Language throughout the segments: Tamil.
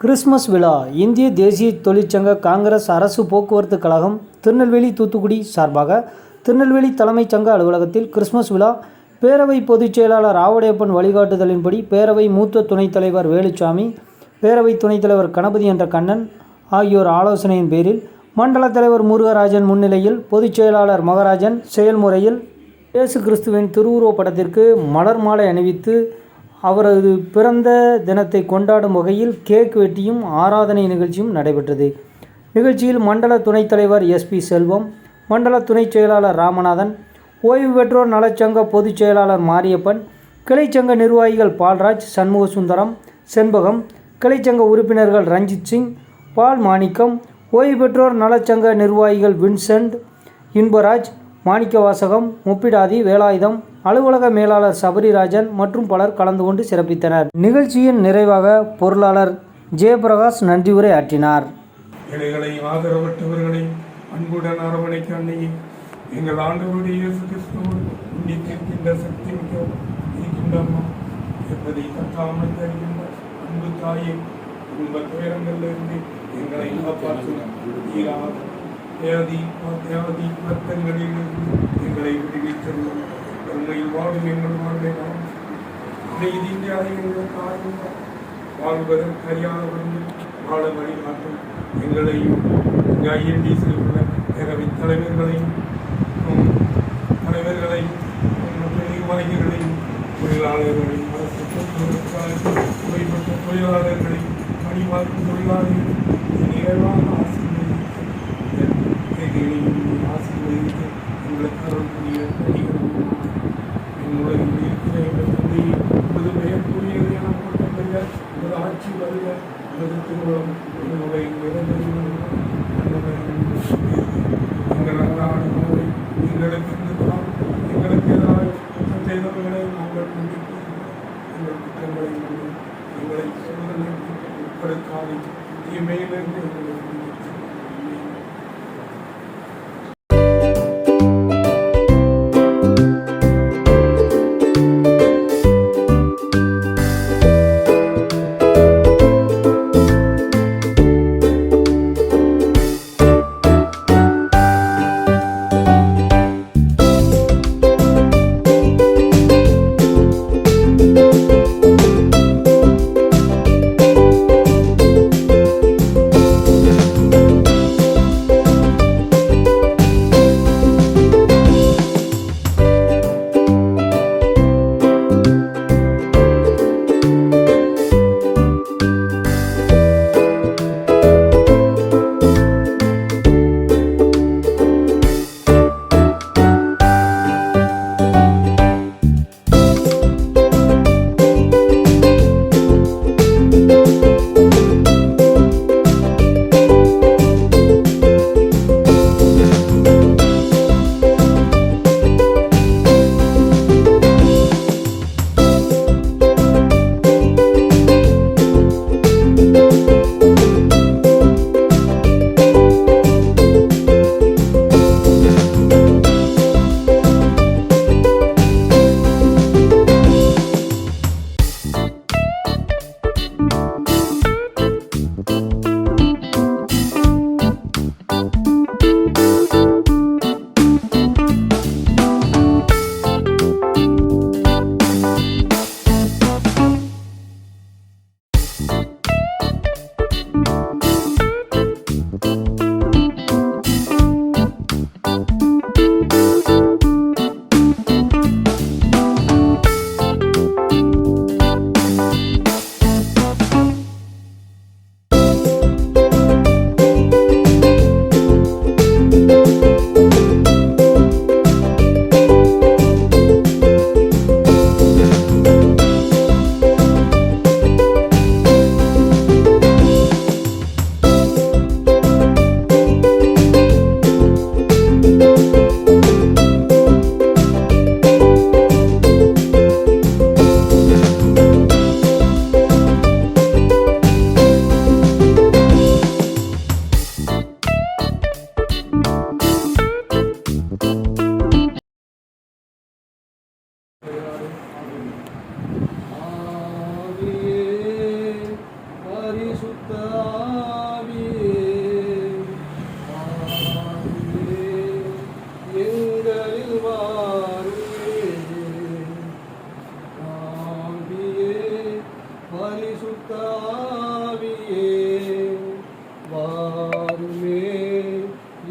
கிறிஸ்மஸ் விழா இந்திய தேசிய தொழிற்சங்க காங்கிரஸ் அரசு போக்குவரத்து கழகம் திருநெல்வேலி தூத்துக்குடி சார்பாக திருநெல்வேலி தலைமைச் சங்க அலுவலகத்தில் கிறிஸ்மஸ் விழா பேரவை பொதுச் செயலாளர் ஆவடையப்பன் வழிகாட்டுதலின்படி பேரவை மூத்த துணைத் தலைவர் வேலுச்சாமி பேரவை துணைத் தலைவர் கணபதி என்ற கண்ணன் ஆகியோர் ஆலோசனையின் பேரில் மண்டல தலைவர் முருகராஜன் முன்னிலையில் பொதுச் செயலாளர் மகராஜன் செயல்முறையில் இயேசு கிறிஸ்துவின் திருவுருவப் படத்திற்கு மலர் மாலை அணிவித்து அவரது பிறந்த தினத்தை கொண்டாடும் வகையில் கேக் வெட்டியும் ஆராதனை நிகழ்ச்சியும் நடைபெற்றது. நிகழ்ச்சியில் மண்டல துணைத் தலைவர் எஸ்பி செல்வம் மண்டல துணைச் செயலாளர் ராமநாதன் ஓய்வு பெற்றோர் நலச்சங்க பொதுச் செயலாளர் மாரியப்பன் கிளைச்சங்க நிர்வாகிகள் பால்ராஜ் சண்முக சுந்தரம் செண்பகம் கிளைச்சங்க உறுப்பினர்கள் ரஞ்சித் சிங் பால் மாணிக்கம் ஓய்வு பெற்றோர் நலச்சங்க நிர்வாகிகள் வின்சென்ட் இன்பராஜ் மாணிக்கவாசகம் முப்பிடாதி வேலாயுதம் அலுவலக மேலாளர் சபரிராஜன் மற்றும் பலர் கலந்து கொண்டு சிறப்பித்தனர். நிகழ்ச்சியின் நிறைவாக பொருளாளர் ஜெயபிரகாஷ் நன்றி உரை ஆற்றினார். ஏழைகளையும் ஆதரவற்றவர்களையும் அன்புடன் அரவணைக்க அன்னையே எங்கள் ஆண்டவருடைய இயேசு கிறிஸ்துவோடு உன்னித்திருக்கின்ற சக்தி மிக்க இருக்கின்றம்மா. என்பதை கத்தாமல் தருகின்ற அன்பு தாயே துன்ப துயரங்களிலிருந்து எங்களை காப்பாற்றும் தீராத தேவதி தேவதி பத்தங்களிலிருந்து எங்களை விடுவித்தருளும். உண்மையில் வாழும் எங்கள் வாழ்வை நாம் இந்தியாவை எங்கள் காரணம் வாழ்வதற்கு அறியாதவர்கள் வாழ வழிகாட்டும் எங்களையும் ஐஎன்டிசியில் உள்ள பேரவை தலைவர்களையும் தலைவர்களையும் உம், வணிகர்களையும் தொழிலாளர்களையும் அரசு போக்குவரத்து குறைபட்ட தொழிலாளர்களையும் பணிவாக்கும் தொழிலாளர்களையும் நேராக ஆசீர்வதித்து எங்களையும் ஆசீர்வதித்து எங்களுக்கு அருள் புரிய குற்றம் செய்தவர்களை நாங்கள் மன்னித்து எங்கள் குற்றங்களை மன்னித்து எங்களை சோதனைக்கு உட்படுத்தாது தீமையிலிருந்து எங்களை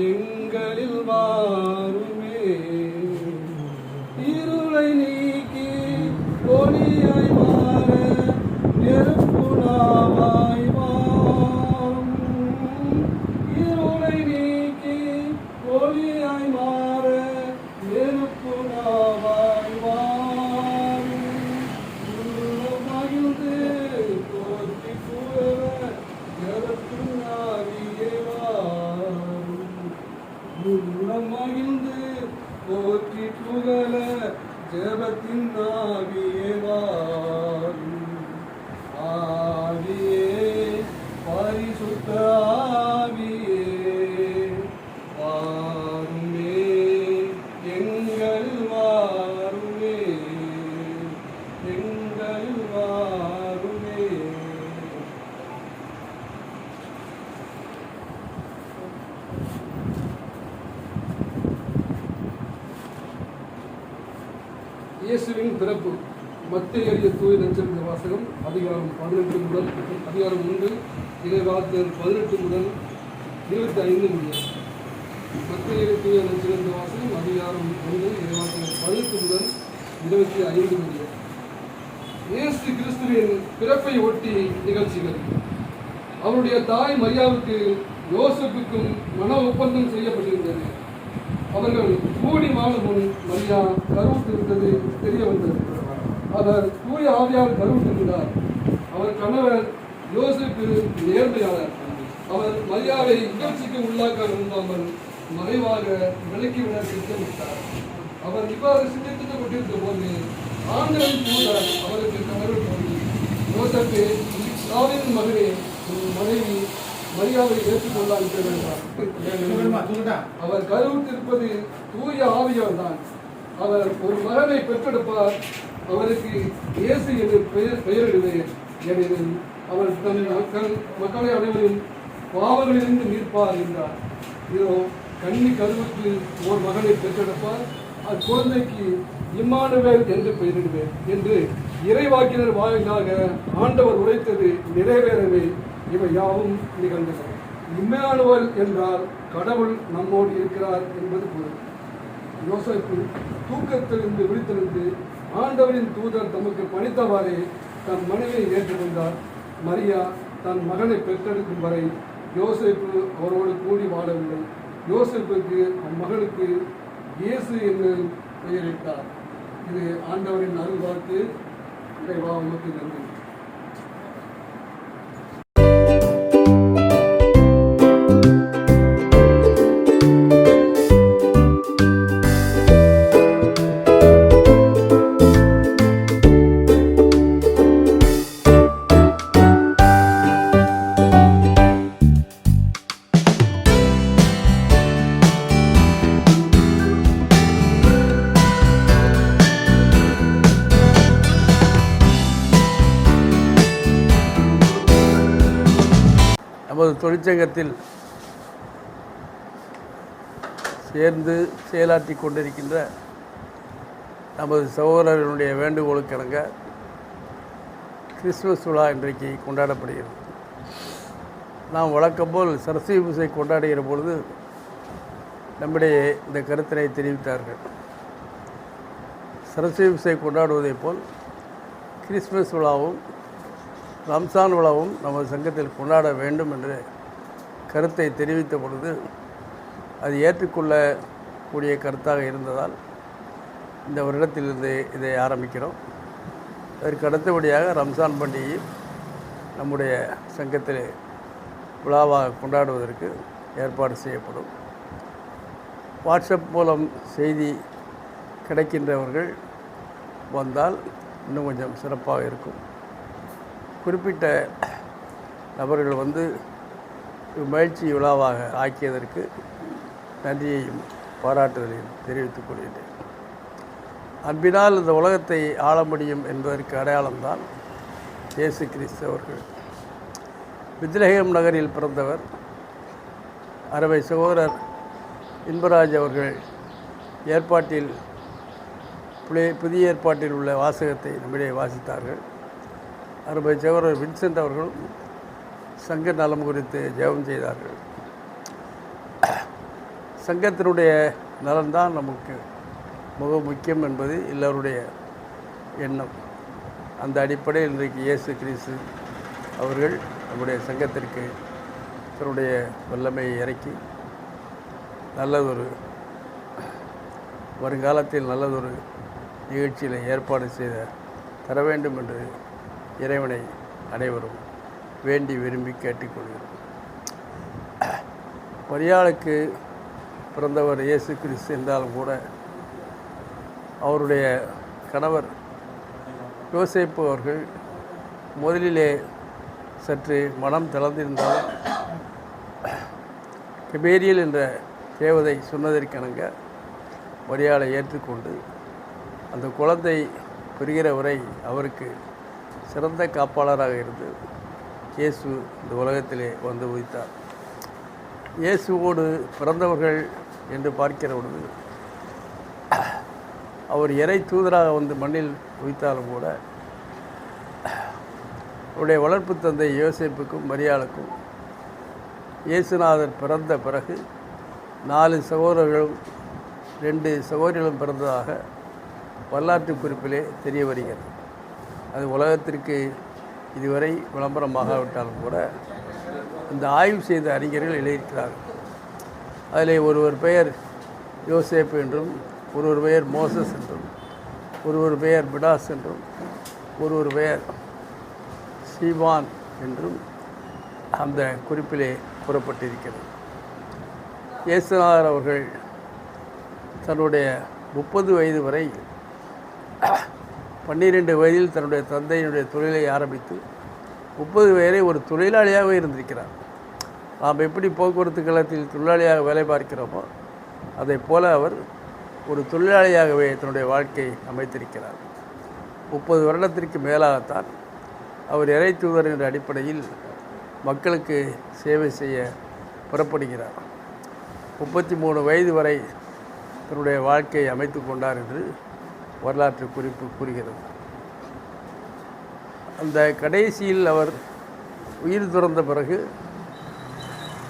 எங்களில் வாருமே. இருளை நீக்கி ஒளியாய் மாற நெருப்புலாவாய் வாரும் இருளை நீக்கி ஒளியாய் மாற நெருப்புலாவாய் வாரும் உள்ளம் மகிழ்ந்து போற்றி புகழ ஜெபத்தின் ஆவியே வாரும் உள்ளம் மகிழ்ந்து போற்றி புகழ ஜெபத்தின் நாவியவா வாரும் ஆவியே பரிசுத்த ஆவியே வாருமே எங்கள் வாருமே எங்கள் வாருமே இயேசுவின் பிறப்பு மத்திய எளிய தூய நட்சத்திர வாசகம் அதிகாரம் பதினெட்டு முதல் அதிகாரம் ஒன்று இறைவார்த்தர் பதினெட்டு முதல் இருபத்தி ஐந்து முடிய மத்திய எளிய தூய நட்சத்திர வாசகம் அதிகாரம் ஒன்று இறைவார்த்தர் பதினெட்டு முதல் இருபத்தி ஐந்து முடிய இயேசு கிறிஸ்துவின் பிறப்பை ஒட்டி நிகழ்ச்சிகள். அவருடைய தாய் மரியாவுக்கு யோசப்புக்கும் மன ஒப்பந்தம் செய்யப்பட்டிருந்தது. அவர்கள் கூடி வாழும் முன் மரியா கருவுற்றிருந்தது தெரிய வந்தது. அவர் தூய ஆவியால் கருவுற்றிருந்தார் அவர் கணவர் யோசிப்பு நேர்மையாளர் அவர் மரியாவை இகழ்ச்சிக்கு உள்ளாக்க விரும்பாமல் மறைவாக விலக்கிவிட திட்டமிட்டார். அவர் இவ்வாறு சிந்தித்துக் கொண்டிருந்த போது ஆண்களின் தூதர் அவருக்கு கணவர் தோன்றி யோசப்பு மகனே மனைவி மரியாதை ஏற்றுக்கொள்ளான் என்றார். அவர் கருவுற்றிருப்பது தூய ஆவியார் தான். அவர் ஒரு மகனை பெற்றெடுப்பார். அவருக்கு இயேசு என்று பெயர் பெயரிடுவேன். ஏனெனில் அவர் தன் மக்கள் மக்களை அனைவரும் பாவங்களிலிருந்து மீட்பார் என்றார். இதோ கன்னி கருவுக்கு ஓர் மகனை பெற்றெடுப்பார். அக்குழந்தைக்கு இம்மானுவேல் என்று பெயரிடுவேன் என்று இறைவாக்கினர் வாயிலாக ஆண்டவர் உரைத்தது நிறைவேறவே இவை யாவும் நிகழ்ந்தன. இம்மானுவல் என்றால் கடவுள் நம்மோடு இருக்கிறார் என்பது பொருள். யோசேப்பு தூக்கத்திலிருந்து விழித்திருந்து ஆண்டவரின் தூதர் தமக்கு பணித்தவாறே தன் மனைவியை ஏற்றுக்கொண்டார். மரியா தன் மகனை பெற்றெடுக்கும் வரை யோசிப்பு அவரோடு கூடி வாழவில்லை. யோசேப்புக்கு அம்மகனுக்கு இயேசு என்று பெயரிட்டார். இது ஆண்டவரின் அருள்வாக்கு இறைவா உமக்கு நன்றி. தொழிற்சங்கத்தில் சேர்ந்து செயலாற்றி கொண்டிருக்கின்ற நமது சகோதரர்களுடைய வேண்டுகோளுக்கிணங்க கிறிஸ்துமஸ் விழா இன்றைக்கு கொண்டாடப்படுகிறது. நாம் வழக்கம்போல் சரஸ்வதி பூசை கொண்டாடுகிற பொழுது நம்முடைய இந்த கருத்தினை தெரிவித்தார்கள். சரஸ்வதி பூசை கொண்டாடுவதைப் போல் கிறிஸ்துமஸ் விழாவும் ரம்சான் விழாவும் நமது சங்கத்தில் கொண்டாட வேண்டும் என்று கருத்தை தெரிவித்த பொழுது அது ஏற்றுக்கொள்ளக்கூடிய கருத்தாக இருந்ததால் இந்த வருடத்திலிருந்து இதை ஆரம்பிக்கிறோம். அதற்கு அடுத்தபடியாக ரம்சான் பண்டிகை நம்முடைய சங்கத்தில் விழாவாக கொண்டாடுவதற்கு ஏற்பாடு செய்யப்படும். வாட்ஸ்அப் மூலம் செய்தி கிடைக்கின்றவர்கள் வந்தால் இன்னும் கொஞ்சம் சிறப்பாக இருக்கும். குறிப்பிட்ட நபர்கள் வந்து மகிழ்ச்சி விழாவாக ஆக்கியதற்கு நன்றியையும் பாராட்டுதலையும் தெரிவித்துக் கொள்கின்றேன். அன்பினால் இந்த உலகத்தை ஆள முடியும் என்பதற்கு அடையாளம்தான் இயேசு கிறிஸ்து அவர்கள். பித்லஹேம் நகரில் பிறந்தவர் அறுவை சகோதரர் இன்பராஜ் அவர்கள் ஏற்பாட்டில் புதிய புதிய ஏற்பாட்டில் உள்ள வாசகத்தை நம்மிடையே வாசித்தார்கள். அறுவை சகோதரர் வின்சென்ட் அவர்களும் சங்க நலம் குறித்து ஜெபம் செய்தார்கள். சங்கத்தினுடைய நலன்தான் நமக்கு மிக முக்கியம் என்பது எல்லோருடைய எண்ணம். அந்த அடிப்படையில் இன்றைக்கு இயேசு கிறிஸ்து அவர்கள் நம்முடைய சங்கத்திற்கு தன்னுடைய வல்லமையை இறக்கி நல்லதொரு வருங்காலத்தில் நல்லதொரு நிகழ்ச்சியில் ஏற்பாடு செய்த தர வேண்டும் என்று இறைவனை அனைவரும் வேண்டி விரும்பி கேட்டுக்கொள்கிறோம். மரியாளுக்கு பிறந்தவர் இயேசு கிறிஸ்து என்றாலும் கூட அவருடைய கணவர் யோசிப்பு அவர்கள் முதலிலே சற்று மனம் தளர்ந்திருந்தாலும் கபேரியல் என்ற தேவதை சொன்னதற்கிணங்க மரியாதை ஏற்றுக்கொண்டு அந்த குழந்தை பெறுகிற வரை அவருக்கு சிறந்த காப்பாளராக இருந்தது. இயேசு இந்த உலகத்திலே வந்து உதித்தார். இயேசுவோடு பிறந்தவர்கள் என்று பார்க்கிற பொழுது அவர் இறை தூதராக வந்து மண்ணில் உயித்தாலும் கூட அவருடைய வளர்ப்பு தந்தை யோசிப்புக்கும் மரியாளுக்கும் இயேசுநாதர் பிறந்த பிறகு நாலு சகோதரர்களும் ரெண்டு சகோதரிகளும் பிறந்ததாக வரலாற்று குறிப்பிலே தெரிய வருகிறது. அது உலகத்திற்கு இதுவரை விளம்பரமாகாவிட்டாலும் கூட இந்த ஆய்வு செய்த அறிஞர்கள் எழுதியிருக்கிறார்கள். அதில் ஒருவர் பெயர் யோசேப் என்றும் ஒருவர் பெயர் மோசஸ் என்றும் ஒருவர் பெயர் பிடாஸ் என்றும் ஒருவர் பெயர் சீவான் என்றும் அந்த குறிப்பிலே கூறப்பட்டிருக்கிறது. இயேசுநாதர் அவர்கள் தன்னுடைய முப்பது வயது வரை பன்னிரெண்டு வயதில் தன்னுடைய தந்தையினுடைய தொழிலை ஆரம்பித்து முப்பது வயதை ஒரு தொழிலாளியாக இருந்திருக்கிறார். நாம் எப்படி போக்குவரத்து கழகத்தில் தொழிலாளியாக வேலை பார்க்கிறோமோ அதைப் போல அவர் ஒரு தொழிலாளியாகவே தன்னுடைய வாழ்க்கையை அமைத்திருக்கிறார். முப்பது வருடத்திற்கு மேலாகத்தான் அவர் இறை தூதர் என்ற அடிப்படையில் மக்களுக்கு சேவை செய்ய புறப்படுகிறார். முப்பத்தி மூணு வயது வரை தன்னுடைய வாழ்க்கையை அமைத்து கொண்டார் என்று வரலாற்று குறிப்பு கூறுகிறது. அந்த கடைசியில் அவர் உயிர் துறந்த பிறகு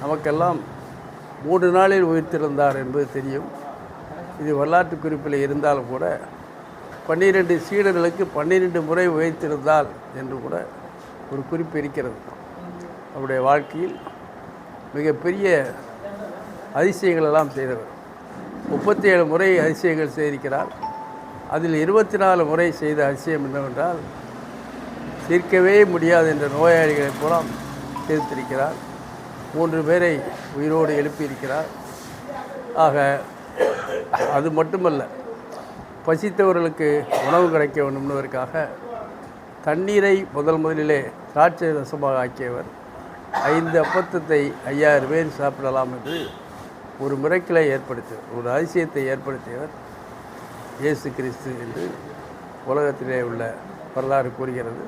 நமக்கெல்லாம் மூன்று நாளில் உயிர்த்திருந்தார் என்பது தெரியும். இது வரலாற்று குறிப்பில் இருந்தாலும் கூட பன்னிரெண்டு சீடர்களுக்கு பன்னிரெண்டு முறை உயர்த்திருந்தால் என்று கூட ஒரு குறிப்பு இருக்கிறது. அவருடைய வாழ்க்கையில் மிகப்பெரிய அதிசயங்களெல்லாம் செய்தவர். முப்பத்தி ஏழு முறை அதிசயங்கள் செய்திருக்கிறார். அதில் இருபத்தி நாலு முறை செய்த அதிசயம் என்னவென்றால் தீர்க்கவே முடியாது என்ற நோயாளிகளை பூரா தீர்த்திருக்கிறார். மூன்று பேரை உயிரோடு எழுப்பியிருக்கிறார். ஆக அது மட்டுமல்ல பசித்தவர்களுக்கு உணவு கிடைக்க வேண்டும் என்பதற்காக தண்ணீரை முதல் முதலிலே திராட்சை ரசமாக ஆக்கியவர். ஐந்து அப்பத்தத்தை ஐயாயிரம் பேர் சாப்பிடலாம் என்று ஒரு முறைக்கிளை ஏற்படுத்தியவர் ஒரு அதிசயத்தை ஏற்படுத்தியவர். இயேசு கிறிஸ்து என்று உலகத்திலே உள்ள வரலாறு கூறுகிறது.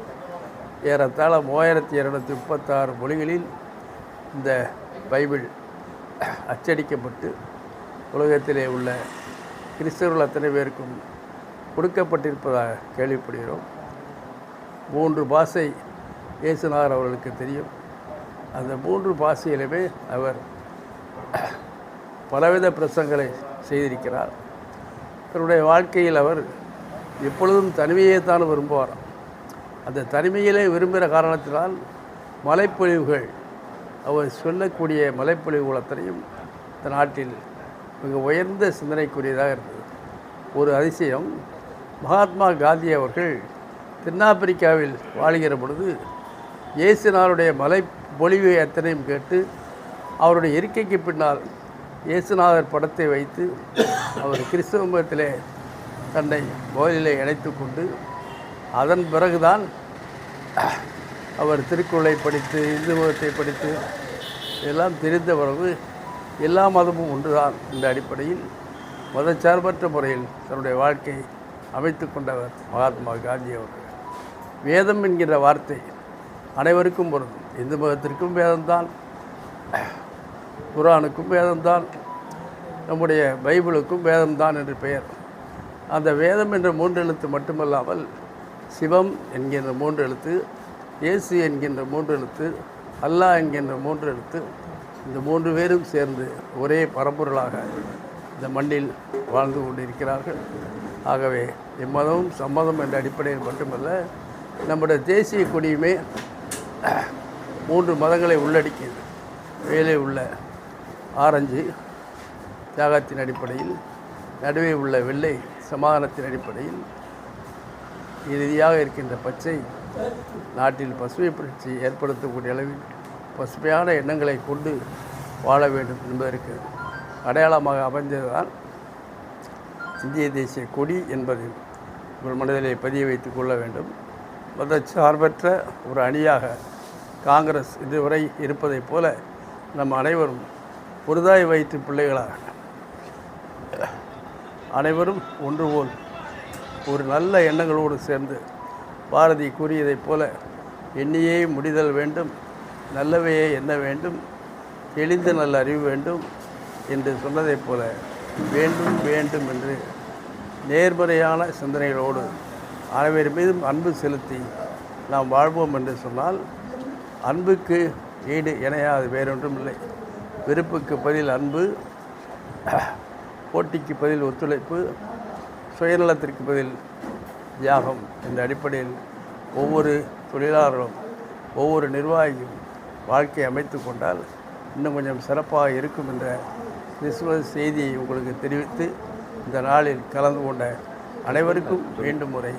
ஏறத்தாழ மூவாயிரத்தி இரநூத்தி முப்பத்தாறு மொழிகளில் இந்த பைபிள் அச்சடிக்கப்பட்டு உலகத்திலே உள்ள கிறிஸ்தவர்கள் அத்தனை பேருக்கும் கொடுக்கப்பட்டிருப்பதாக கேள்விப்படுகிறோம். மூன்று பாஷை இயேசுநாதர் அவர்களுக்கு தெரியும். அந்த மூன்று பாஷையிலுமே அவர் பலவித பிரசங்களை செய்திருக்கிறார். தன்னுடைய வாழ்க்கையில் அவர் எப்பொழுதும் தனிமையை தான் விரும்புவார். அந்த தனிமையிலே விரும்புகிற காரணத்தினால் மலைப்பொழிவுகள் அவர் சொல்லக்கூடிய மலைப்பொழிவு அத்தனையும் இந்த நாட்டில் மிக உயர்ந்த சிந்தனைக்குரியதாக இருந்தது. ஒரு அதிசயம் மகாத்மா காந்தி அவர்கள் தென்னாப்பிரிக்காவில் வாழ்கிற பொழுது இயேசுநாதருடைய மலை பொழிவு அத்தனையும் கேட்டு அவருடைய இருக்கைக்கு பின்னால் இயேசுநாதர் படத்தை வைத்து அவர் கிறிஸ்தவ மதத்தில் தன்னை கோயிலிலே இணைத்து கொண்டு அதன் பிறகுதான் அவர் திருக்குறளை படித்து இந்து மதத்தை படித்து எல்லாம் தெரிந்த பிறகு எல்லா மதமும் ஒன்றுதான் என்ற அடிப்படையில் மதச்சார்பற்ற முறையில் தன்னுடைய வாழ்க்கை அமைத்து கொண்டவர் மகாத்மா காந்தி அவர்கள். வேதம் என்கிற வார்த்தை அனைவருக்கும் பொருந்தும். இந்து மதத்திற்கும் வேதம்தான். குரானுக்கும் வேதம்தான் நம்முடைய பைபிளுக்கும் வேதம்தான் என்று பெயர். அந்த வேதம் என்ற மூன்று எழுத்து மட்டுமல்லாமல் சிவம் என்கின்ற மூன்று எழுத்து இயேசு என்கின்ற மூன்று எழுத்து அல்லாஹ் என்கின்ற மூன்று எழுத்து இந்த மூன்று பேரும் சேர்ந்து ஒரே பரம்பொருளாக இந்த மண்ணில் வாழ்ந்து கொண்டிருக்கிறார்கள். ஆகவே எம்மதமும் சம்மதம் என்ற அடிப்படையில் மட்டுமல்ல நம்முடைய தேசிய கொடியுமே மூன்று மதங்களை உள்ளடக்கியது. மேலே உள்ள ஆரஞ்சு தியாகத்தின் அடிப்படையில் நடுவே உள்ள வெள்ளை சமாதானத்தின் அடிப்படையில் இறுதியாக இருக்கின்ற பச்சை நாட்டில் பசுமை புரட்சி ஏற்படுத்தக்கூடிய அளவில் பசுமையான எண்ணங்களை கொண்டு வாழ வேண்டும் என்பதற்கு அடையாளமாக அமைந்ததுதான் இந்திய தேசிய கொடி என்பதை உங்கள் மனதிலே பதிய வைத்துக் கொள்ள வேண்டும். மதச்சார்பற்ற ஒரு அணியாக காங்கிரஸ் இதுவரை இருப்பதைப் போல நம் அனைவரும் புரிதாய் வைத்து பிள்ளைகளாக. அனைவரும் ஒன்று போல் ஒரு நல்ல எண்ணங்களோடு சேர்ந்து பாரதி கூறியதைப் போல எண்ணியே முடிதல் வேண்டும் நல்லவையே எண்ண வேண்டும் தெளிந்த நல்ல அறிவு வேண்டும் என்று சொன்னதைப் போல வேண்டும் வேண்டும் என்று நேர்மறையான சிந்தனைகளோடு அனைவர் மீதும் அன்பு செலுத்தி நாம் வாழ்வோம் என்று சொன்னால் அன்புக்கு ஈடு இணையாது வேறொன்றும் இல்லை வெறுப்புக்கு பதில் அன்பு போட்டிக்கு பதில் ஒத்துழைப்பு சுயநலத்திற்கு பதில் தியாகம் என்ற அடிப்படையில் ஒவ்வொரு தொழிலாளரும் ஒவ்வொரு நிர்வாகியும் வாழ்க்கையை அமைத்து கொண்டால் இன்னும் கொஞ்சம் சிறப்பாக இருக்கும் என்ற கிறிஸ்துமஸ் செய்தியை உங்களுக்கு தெரிவித்து இந்த நாளில் கலந்து கொண்ட அனைவருக்கும் மீண்டும் முறை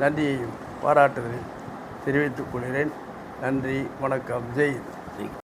நன்றியையும் பாராட்டுதலையும் தெரிவித்துக் கொள்கிறேன். நன்றி வணக்கம் ஜெய்